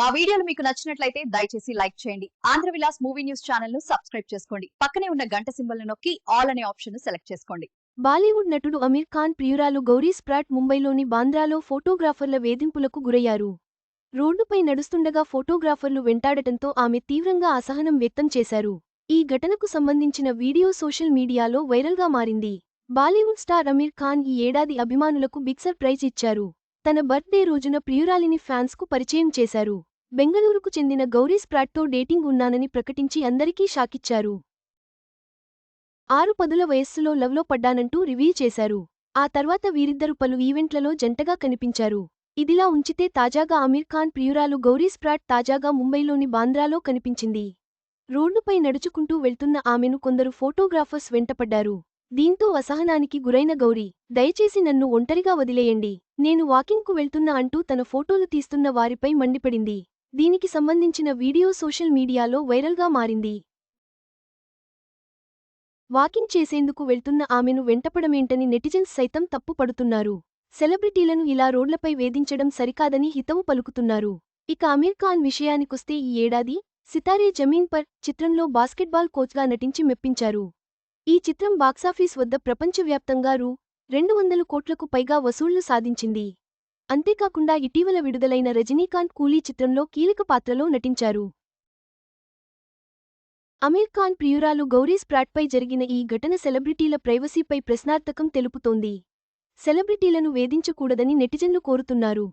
మా వీడియోలు మీకు నచ్చినట్లయితే దయచేసి లైక్ చేయండి. ఆంధ్ర విలాస్ మూవీ న్యూస్ ఛానల్ను సబ్స్క్రైబ్ చేసుకోండి. పక్కనే ఉన్న గంట సింబల్ నొక్కి ఆల్ అనే ఆప్షన్ను సెలెక్ట్ చేసుకోండి. బాలీవుడ్ నటుడు అమీర్ ఖాన్ ప్రియురాలు గౌరీ స్ప్రాట్ ముంబైలోని బాంద్రాలో ఫోటోగ్రాఫర్ల వేధింపులకు గురయ్యారు. రోడ్డుపై నడుస్తుండగా ఫోటోగ్రాఫర్లు వెంటాడటంతో ఆమె తీవ్రంగా అసహనం వ్యక్తం చేశారు. ఈ ఘటనకు సంబంధించిన వీడియో సోషల్ మీడియాలో వైరల్గా మారింది. బాలీవుడ్ స్టార్ అమీర్ ఖాన్ ఈ ఏడాది అభిమానులకు బిగ్ సర్ప్రైజ్ ఇచ్చారు. తన బర్త్డే రోజున ప్రియురాలిని ఫ్యాన్స్కు పరిచయం చేశారు. బెంగళూరుకు చెందిన గౌరీస్ ప్రాట్తో డేటింగ్ ఉన్నానని ప్రకటించి అందరికీ షాకిచ్చారు. ఆరు పదుల వయస్సులో లవ్లో పడ్డానంటూ రివీల్ చేశారు. ఆ తర్వాత వీరిద్దరు పలు ఈవెంట్లలో జంటగా కనిపించారు. ఇదిలా ఉంచితే తాజాగా అమీర్ ఖాన్ ప్రియురాలు గౌరీస్ ప్రాట్ తాజాగా ముంబైలోని బాంద్రాలో కనిపించింది. రోడ్డుపై నడుచుకుంటూ వెళ్తున్న ఆమెను కొందరు ఫోటోగ్రాఫర్స్ వెంటపడ్డారు. దీంతో అసహనానికి గురైన గౌరీ దయచేసి నన్ను ఒంటరిగా వదిలేయండి. నేను వాకింగ్కు వెళ్తున్నా అంటూ తన ఫోటోలు తీస్తున్న వారిపై మండిపడింది. దీనికి సంబంధించిన వీడియో సోషల్ మీడియాలో వైరల్గా మారింది. వాకింగ్ చేసేందుకు వెళ్తున్న ఆమెను వెంటపడమేంటని నెటిజన్స్ సైతం తప్పుపడుతున్నారు. సెలబ్రిటీలను ఇలా రోడ్లపై వేధించడం సరికాదని హితవు పలుకుతున్నారు. ఇక అమీర్ ఖాన్ విషయానికొస్తే ఈ ఏడాది సితారే జమీన్ పర్ చిత్రంలో బాస్కెట్బాల్ కోచ్గా నటించి మెప్పించారు. ఈ చిత్రం బాక్సాఫీస్ వద్ద ప్రపంచవ్యాప్తంగా రూ. రెండు వందల కోట్లకు పైగా వసూళ్ళు సాధించింది. అంతేకాకుండా ఇటీవల విడుదలైన రజనీకాంత్ కూలీ చిత్రంలో కీలక పాత్రలో నటించారు. అమీర్ ఖాన్ ప్రియురాలు గౌరీస్ ప్రాట్పై జరిగిన ఈ ఘటన సెలబ్రిటీల ప్రైవసీపై ప్రశ్నార్థకం తెలుపుతోంది. సెలబ్రిటీలను వేధించకూడదని నెటిజన్లు కోరుతున్నారు.